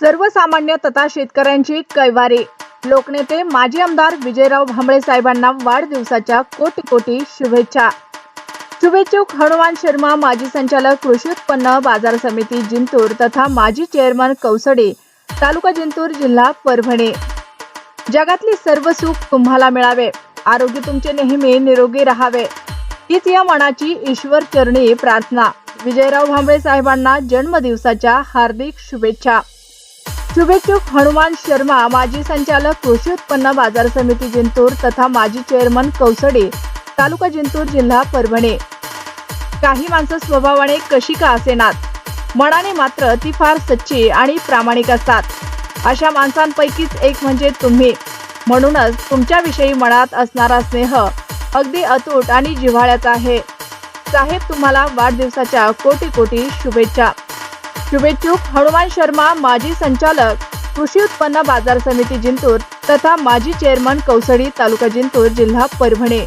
सर्वसामान्य तथा शेतकऱ्यांची कैवारी. लोकनेते माजी आमदार विजयराव भांबळे साहेबांना वाढदिवसाच्या कोटी कोटी शुभेच्छा. शुभेच्छुक हनुमान शर्मा माजी संचालक कृषी उत्पन्न बाजार समिती जिंतूर तथा माजी चेअरमन कौसडे तालुका जिंतूर जिल्हा परभणी. जगातली सर्व सुख तुम्हाला मिळावे. आरोग्य तुमचे नेहमी निरोगी राहावे. हीच या मनाची ईश्वर चरणी प्रार्थना. विजयराव भांबळे साहेबांना जन्मदिवसाच्या हार्दिक शुभेच्छा. शुभेच्छुक हनुमान शर्मा माजी संचालक कृषी उत्पन्न बाजार समिती जिंतूर तथा माजी चेअरमन कौसडे तालुका जिंतूर जिल्हा परभणी. काही माणसं स्वभावाने कशी का असेनात? मनाने मात्र ती फार सच्ची आणि प्रामाणिक असतात. अशा माणसांपैकीच एक म्हणजे तुम्ही. म्हणूनच तुमच्याविषयी मनात असणारा स्नेह अगदी अतूट आणि जिव्हाळ्याचा आहे. साहेब तुम्हाला वाढदिवसाच्या कोटी कोटी शुभेच्छा. शुभेच्छुक हनुमान शर्मा माजी संचालक कृषी उत्पन्न बाजार समिती जिंतूर तथा माजी चेअरमन कौसडी तालुका जिंतूर जिल्हा परभणी.